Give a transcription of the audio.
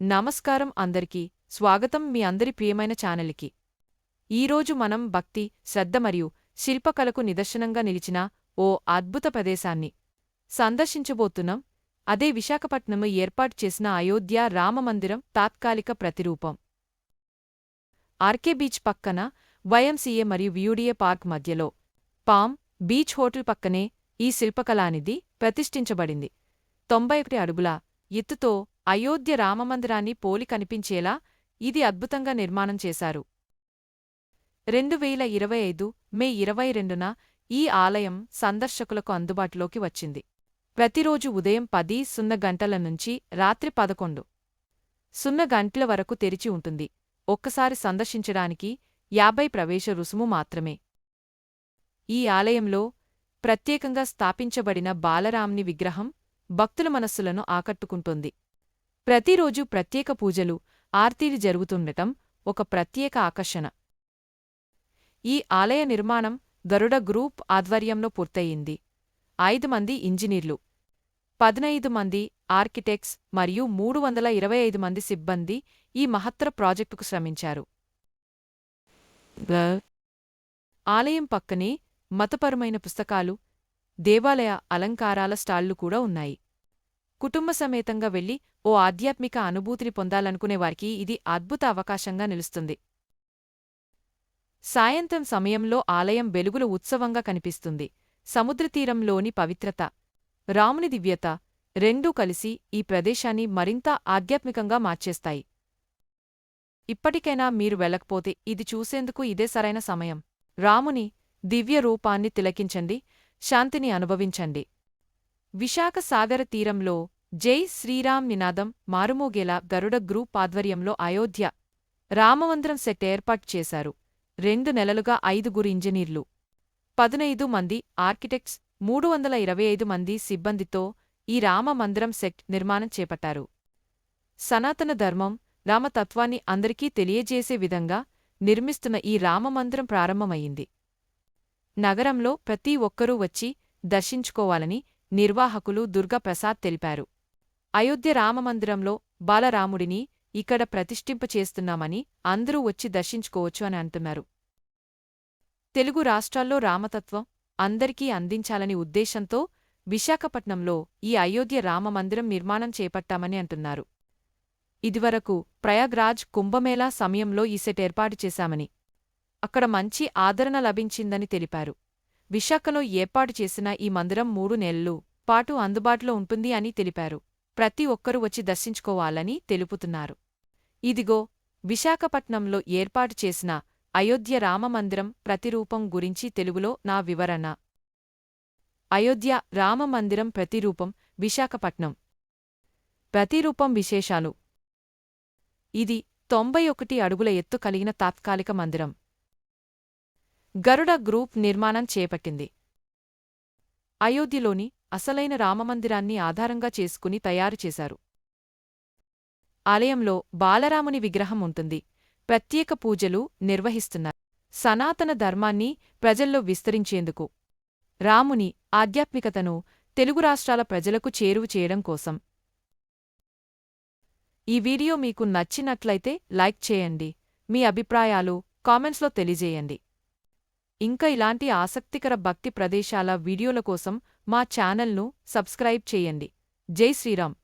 నమస్కారం అందరికీ స్వాగతం మీ అందరి ప్రియమైన ఛానల్కి. ఈరోజు మనం భక్తి శ్రద్ధ మరియు శిల్పకళకు నిదర్శనంగా నిలిచిన ఓ అద్భుత ప్రదేశాన్ని సందర్శించబోతున్నాం. అదే విశాఖపట్నంలో ఏర్పాటు చేసిన అయోధ్య రామమందిరం తాత్కాలిక ప్రతిరూపం. ఆర్కే బీచ్ పక్కన వైఎంసీఏ మరియు వ్యూడిఏ పార్క్ మధ్యలో పామ్ బీచ్ హోటల్ పక్కనే ఈ శిల్పకళానిధి ప్రతిష్ఠించబడింది. తొంభై ఒకటి అడుగుల ఎత్తుతో అయోధ్య రామమందిరాన్ని పోలి కనిపించేలా ఇది అద్భుతంగా నిర్మాణం చేశారు. రెండు వేల ఇరవై ఐదు మే ఇరవై రెండున ఈ ఆలయం సందర్శకులకు అందుబాటులోకి వచ్చింది. ప్రతిరోజు ఉదయం పది సున్న గంటల నుంచి రాత్రి పదకొండు. సున్న గంటల వరకు తెరిచి ఉంటుంది. ఒక్కసారి సందర్శించడానికి యాభై ప్రవేశ రుసుము మాత్రమే. ఈ ఆలయంలో ప్రత్యేకంగా స్థాపించబడిన బాలరామ్ని విగ్రహం భక్తుల మనస్సులను ఆకట్టుకుంటోంది. ప్రతిరోజు ప్రత్యేక పూజలు ఆర్తీలు జరుగుతుండటం ఒక ప్రత్యేక ఆకర్షణ. ఈ ఆలయ నిర్మాణం గరుడ గ్రూప్ ఆధ్వర్యంలో పూర్తయింది. ఐదు మంది ఇంజనీర్లు పదినైదు మంది ఆర్కిటెక్ట్స్ మరియు మూడు వందల ఇరవై ఐదు మంది సిబ్బంది ఈ మహత్తర ప్రాజెక్టుకు శ్రమించారు. ఆలయం పక్కనే మతపరమైన పుస్తకాలు దేవాలయ అలంకారాల స్టాళ్ళు కూడా ఉన్నాయి. కుటుంబ సమేతంగా వెళ్ళి ఓ ఆధ్యాత్మిక అనుభూతిని పొందాలనుకునేవారికి ఇది అద్భుత అవకాశంగా నిలుస్తుంది. సాయంత్రం సమయంలో ఆలయం వెలుగుల ఉత్సవంగా కనిపిస్తుంది. సముద్రతీరంలోని పవిత్రత రాముని దివ్యత రెండూ కలిసి ఈ ప్రదేశాన్ని మరింత ఆధ్యాత్మికంగా మార్చేస్తాయి. ఇప్పటికైనా మీరు వెళ్ళకపోతే ఇది చూసేందుకు ఇదే సరైన సమయం. రాముని దివ్య రూపాన్ని తిలకించండి శాంతిని అనుభవించండి. విశాఖ సాగర తీరంలో జై శ్రీరామ్ నినాదం మారుమోగేలా గరుడ గ్రూప్ ఆధ్వర్యంలో అయోధ్య రామమందిరం సెట్ ఏర్పాటు చేశారు. రెండు నెలలుగా ఐదుగురు ఇంజనీర్లు పదునైదు మంది ఆర్కిటెక్ట్స్ మూడు వందల ఇరవై ఐదు మంది సిబ్బందితో ఈ రామమందిరం సెట్ నిర్మాణం చేపట్టారు. సనాతన ధర్మం రామతత్వాన్ని అందరికీ తెలియజేసే విధంగా నిర్మిస్తున్న ఈ రామమందిరం ప్రారంభమయ్యింది నగరంలో ప్రతి ఒక్కరూ వచ్చి దర్శించుకోవాలని నిర్వాహకులు దుర్గప్రసాద్ తెలిపారు. అయోధ్య రామమందిరంలో బాలరాముడిని ఇక్కడ ప్రతిష్ఠింపచేస్తున్నామని అందరూ వచ్చి దర్శించుకోవచ్చు అని అంటున్నారు. తెలుగు రాష్ట్రాల్లో రామతత్వం అందరికీ అందించాలని ఉద్దేశంతో విశాఖపట్నంలో ఈ అయోధ్య రామమందిరం నిర్మాణం చేపట్టామని అంటున్నారు. ఇదివరకు ప్రయాగ్రాజ్ కుంభమేళా సమయంలో ఈ సెట్ ఏర్పాటు చేశామని అక్కడ మంచి ఆదరణ లభించిందని తెలిపారు. విశాఖలో ఏర్పాటు చేసిన ఈ మందిరం మూడు నెలలు పాటు అందుబాటులో ఉంటుంది అని తెలిపారు. ప్రతి ఒక్కరూ వచ్చి దర్శించుకోవాలని తెలుపుతున్నారు. ఇదిగో విశాఖపట్నంలో ఏర్పాటు చేసిన అయోధ్య రామమందిరం ప్రతిరూపం గురించి తెలుగులో నా వివరణ. అయోధ్య రామమందిరం ప్రతిరూపం విశాఖపట్నం. ప్రతిరూపం విశేషాలు. ఇది తొంభై ఒకటి అడుగుల ఎత్తు కలిగిన తాత్కాలిక మందిరం. గరుడ గ్రూప్ నిర్మాణం చేపట్టింది. అయోధ్యలోని అసలైన రామమందిరాన్ని ఆధారంగా చేసుకుని తయారుచేశారు ఆలయంలో బాలరాముని విగ్రహం ఉంటుంది. ప్రత్యేక పూజలు నిర్వహిస్తున్నారు. సనాతన ధర్మాన్ని ప్రజల్లో విస్తరించేందుకు రాముని ఆధ్యాత్మికతను తెలుగు రాష్ట్రాల ప్రజలకు చేరువ చేయడం కోసం. ఈ వీడియో మీకు నచ్చినట్లయితే లైక్ చేయండి. మీ అభిప్రాయాలు కామెంట్స్లో తెలియజేయండి. ఇంకా ఇలాంటి ఆసక్తికర భక్తి ప్రదేశాల వీడియోల కోసం మా ఛానల్ను సబ్స్క్రైబ్ చేయండి. జై శ్రీరామ్.